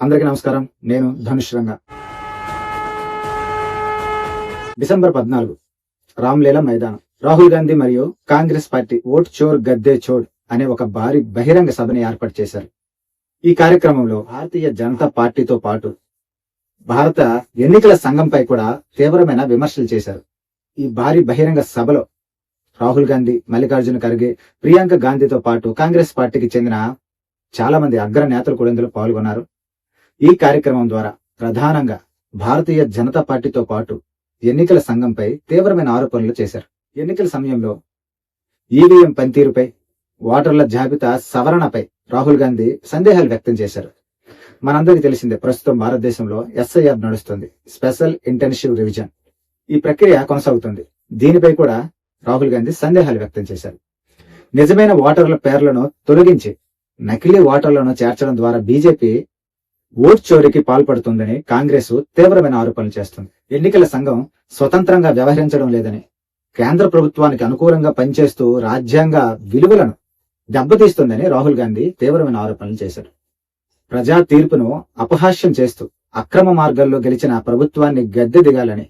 అందరికీ నమస్కారం. నేను ధనుష్ రంగ. డిసెంబర్ పద్నాలుగు రామ్లీలా మైదానం. రాహుల్ గాంధీ మరియు కాంగ్రెస్ పార్టీ ఓట్ చోర్ గద్దే చోడ్ అనే ఒక భారీ బహిరంగ సభని ఏర్పాటు చేశారు. ఈ కార్యక్రమంలో భారతీయ జనతా పార్టీతో పాటు భారత ఎన్నికల సంఘంపై కూడా తీవ్రమైన విమర్శలు చేశారు. ఈ భారీ బహిరంగ సభలో రాహుల్ గాంధీ మల్లికార్జున ఖర్గే ప్రియాంక గాంధీతో పాటు కాంగ్రెస్ పార్టీకి చెందిన చాలా మంది అగ్ర నేతలు కూడా ఇందులో పాల్గొన్నారు. ఈ కార్యక్రమం ద్వారా ప్రధానంగా భారతీయ జనతా పార్టీతో పాటు ఎన్నికల సంఘంపై తీవ్రమైన ఆరోపణలు చేశారు. ఎన్నికల సమయంలో ఈవీఎం పనితీరుపై ఓటర్ల జాబితా సవరణపై రాహుల్ గాంధీ సందేహాలు వ్యక్తం చేశారు. మనందరికీ తెలిసిందే ప్రస్తుతం భారతదేశంలో ఎస్ఐఆర్ నడుస్తుంది. Special intensive revision. ఈ ప్రక్రియ కొనసాగుతుంది. దీనిపై కూడా రాహుల్ గాంధీ సందేహాలు వ్యక్తం చేశారు. నిజమైన ఓటర్ల పేర్లను తొలగించి నకిలీ ఓటర్లను చేర్చడం ద్వారా బీజేపీ ఓట్ చోరీకి పాల్పడుతుందని కాంగ్రెస్ తీవ్రమైన ఆరోపణలు చేస్తుంది. ఎన్నికల సంఘం స్వతంత్రంగా వ్యవహరించడం లేదని కేంద్ర ప్రభుత్వానికి అనుకూలంగా పనిచేస్తూ రాజ్యాంగ విలువలను దెబ్బతీస్తుందని రాహుల్ గాంధీ తీవ్రమైన ఆరోపణలు చేశారు. ప్రజా తీర్పును అపహాస్యం చేస్తూ అక్రమ మార్గాల్లో గెలిచిన ప్రభుత్వాన్ని గద్దె దిగాలని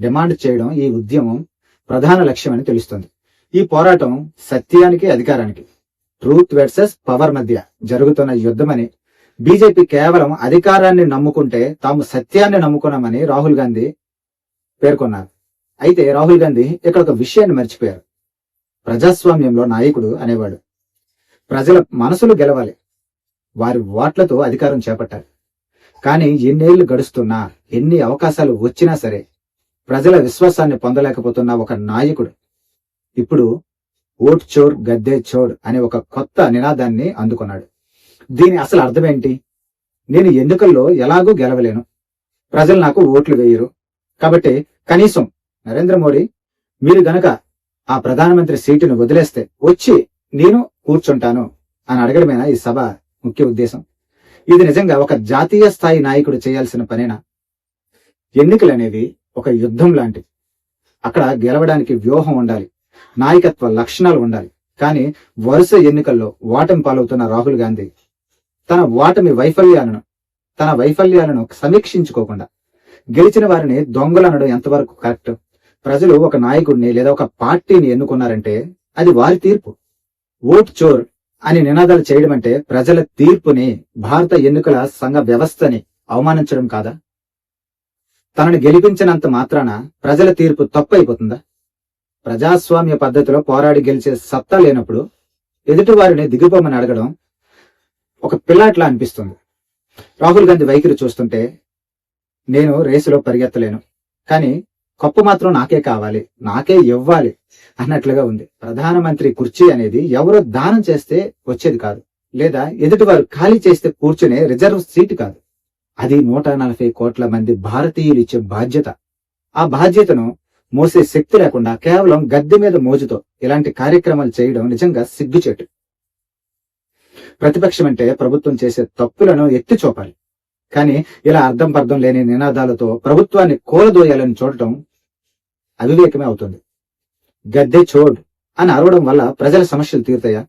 డిమాండ్ చేయడం ఈ ఉద్యమం ప్రధాన లక్ష్యమని తెలుస్తుంది. ఈ పోరాటం సత్యానికి అధికారానికి ట్రూత్ వర్సెస్ పవర్ మధ్య జరుగుతున్న యుద్ధమని బీజేపీ కేవలం అధికారాన్ని నమ్ముకుంటే తాము సత్యాన్ని నమ్ముకున్నామని రాహుల్ గాంధీ పేర్కొన్నారు. అయితే రాహుల్ గాంధీ ఇక్కడ ఒక విషయాన్ని మర్చిపోయారు. ప్రజాస్వామ్యంలో నాయకుడు అనేవాడు. ప్రజల మనసులు గెలవాలి. వారి ఓట్లతో అధికారం చేపట్టాలి. కానీ ఎన్నేళ్ళు గడుస్తున్నా ఎన్ని అవకాశాలు వచ్చినా సరే ప్రజల విశ్వాసాన్ని పొందలేకపోతున్న ఒక నాయకుడు. ఇప్పుడు ఓట్ చోర్ గద్దె చోర్ అనే ఒక కొత్త నినాదాన్ని అందుకున్నాడు. దీని అసలు అర్థం ఏంటి నేను ఎన్నికల్లో ఎలాగూ గెలవలేను. ప్రజలు నాకు ఓట్లు వేయరు. కాబట్టి కనీసం నరేంద్ర మోడీ మీరు గనక ఆ ప్రధానమంత్రి సీటును వదిలేస్తే వచ్చి నేను కూర్చుంటాను అని అడగడమేనా ఈ సభ ముఖ్య ఉద్దేశం? ఇది నిజంగా ఒక జాతీయ స్థాయి నాయకుడు చేయాల్సిన పనేనా? ఎన్నికలు అనేవి ఒక యుద్ధం లాంటివి అక్కడ గెలవడానికి వ్యూహం ఉండాలి. నాయకత్వ లక్షణాలు ఉండాలి. కానీ వరుస ఎన్నికల్లో ఓటమి పాలవుతున్న రాహుల్ గాంధీ తన ఓటమి వైఫల్యాలను తన వైఫల్యాలను సమీక్షించుకోకుండా గెలిచిన వారిని దొంగలనడం ఎంతవరకు కరెక్ట్? ప్రజలు ఒక నాయకుడిని లేదా ఒక పార్టీని ఎన్నుకున్నారంటే అది వారి తీర్పు. ఓట్ చోర్ అని నినాదాలు చేయడం అంటే ప్రజల తీర్పుని భారత ఎన్నికల సంఘ వ్యవస్థని అవమానించడం కాదా? తనను గెలిపించినంత మాత్రాన ప్రజల తీర్పు తప్పు అయిపోతుందా ప్రజాస్వామ్య పద్ధతిలో పోరాడి గెలిచే సత్తా లేనప్పుడు ఎదుటి వారిని అడగడం ఒక పిల్లాట్లా అనిపిస్తుంది. రాహుల్ గాంధీ వైఖరి చూస్తుంటే నేను రేసులో పరిగెత్తలేను. కానీ కప్పు మాత్రం నాకే కావాలి నాకే ఇవ్వాలి అన్నట్లుగా ఉంది. ప్రధానమంత్రి కుర్చీ అనేది ఎవరో దానం చేస్తే వచ్చేది కాదు. లేదా ఎదుటివారు ఖాళీ చేస్తే కూర్చునే రిజర్వ్ సీటు కాదు. అది నూట నలభై కోట్ల మంది భారతీయులు ఇచ్చే బాధ్యత. ఆ బాధ్యతను మోసే శక్తి లేకుండా కేవలం గద్దె మీద మోజుతో ఇలాంటి కార్యక్రమాలు చేయడం నిజంగా సిగ్గుచేటు. ప్రతిపక్షం అంటే ప్రభుత్వం చేసే తప్పులను ఎత్తి చూపాలి. కానీ ఇలా అర్థం పర్థం లేని నినాదాలతో ప్రభుత్వాన్ని కూలదోయాలని చూడటం అవివేకమే అవుతుంది. గద్దె చోడ్ అని అరవడం వల్ల ప్రజల సమస్యలు తీరుతాయా?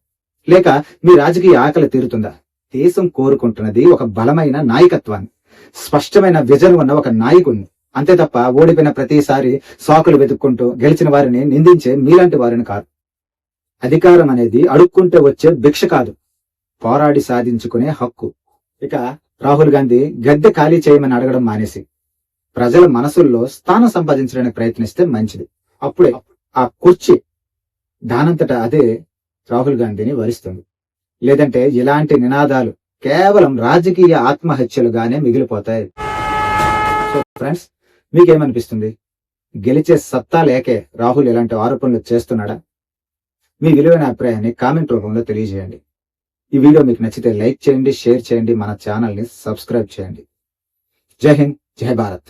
లేక మీ రాజకీయ ఆకలి తీరుతుందా? దేశం కోరుకుంటున్నది ఒక బలమైన నాయకత్వాన్ని స్పష్టమైన విజన్ ఉన్న ఒక నాయకుడిని అంతే తప్ప ఓడిపోయిన ప్రతిసారి సాకులు వెతుక్కుంటూ గెలిచిన వారిని నిందించే మీలాంటి వారిని కాదు. అధికారం అనేది అడుక్కుంటే వచ్చే భిక్ష కాదు. పోరాడి సాధించుకునే హక్కు. ఇక రాహుల్ గాంధీ గద్దె ఖాళీ చేయమని అడగడం మానేసి ప్రజల మనసుల్లో స్థానం సంపాదించడానికి ప్రయత్నిస్తే మంచిది. అప్పుడే ఆ కుర్చీ దానంతట అదే రాహుల్ గాంధీని వరిస్తుంది. లేదంటే ఇలాంటి నినాదాలు కేవలం రాజకీయ ఆత్మహత్యలుగానే మిగిలిపోతాయి. సో ఫ్రెండ్స్ మీకేమనిపిస్తుంది? గెలిచే సత్తా లేకే రాహుల్ ఇలాంటి ఆరోపణలు చేస్తున్నాడా? మీ విలువైన అభిప్రాయాన్ని కామెంట్ రూపంలో తెలియజేయండి. ఈ వీడియో మీకు నచ్చితే లైక్ చేయండి షేర్ చేయండి మన ఛానల్ని సబ్స్క్రైబ్ చేయండి. జై హింద్ జై భారత్.